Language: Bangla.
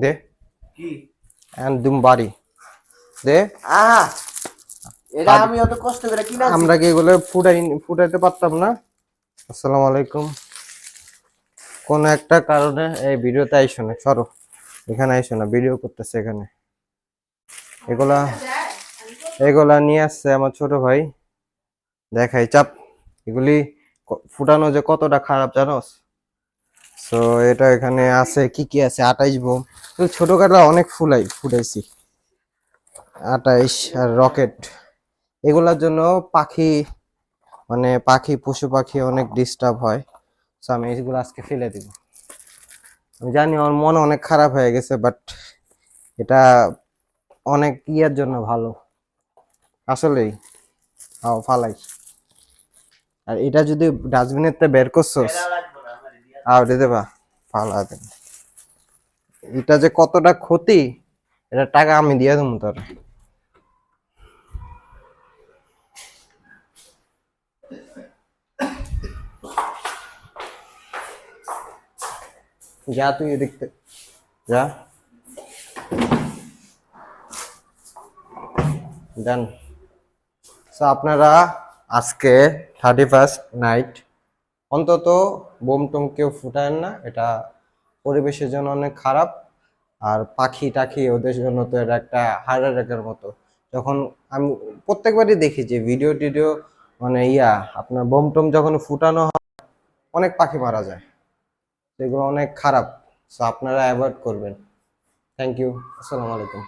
দে। একদম বাড়ি। দে। আহা! এটা আমি অত কষ্ট করে কিনা আমরা কি এগুলো ফুটাই ফুটাইতে পারতাম না? আসসালামু আলাইকুম। কোন একটা কারণে এই ভিডিওতে আইসো না সরো। এখানে আইসো না ভিডিও করতেছে এখানে। এগুলা এগুলা নিয়ে আসছে আমার ছোট ভাই। দেখাই চাপ। এগুলি ফুটানো যে কতটা খারাপ জানোস? তো এটা এখানে আছে, কি কি আছে? আটাইশ বোম। ছোটখাটো অনেক ফুলাই, ফুটাইছি। আটাইশ আর রকেট। এগুলার জন্য পাখি মানে পাখি, পশু পাখি অনেক ডিস্টার্ব হয়। সো আমি এগুলো আজকে ফেলে দিব। আমি জানি আমার মন অনেক খারাপ হয়ে গেছে বাট এটা অনেক ইয়ের জন্য ভালো। আসলেই ফালাই। আর এটা যদি ডাস্টবিনের তে বের করছোস আও দিতে বা ফালা দেন এটা যে কতটা ক্ষতি, এটা টাকা আমি দিয়ে দেবো তোর যা, তুই দেখতে যা। সো আপনারা আজকে থার্টি ফার্স্ট নাইট অন্তত বোম টোম কেউ ফুটায়েন না, এটা পরিবেশের জন্য অনেক খারাপ। আর পাখি টাখি ওদের জন্য তো এটা একটা হার্ট অ্যাটাকের মতো। যখন আমি প্রত্যেকবারই দেখি যে ভিডিও টিডিও মানে ইয়া, আপনার বোম টোম যখন ফুটানো হয়, অনেক পাখি মারা যায়। সেগুলো অনেক খারাপ। সো আপনারা অ্যাভয়েড করবেন। থ্যাংক ইউ আসসালামু আলাইকুম।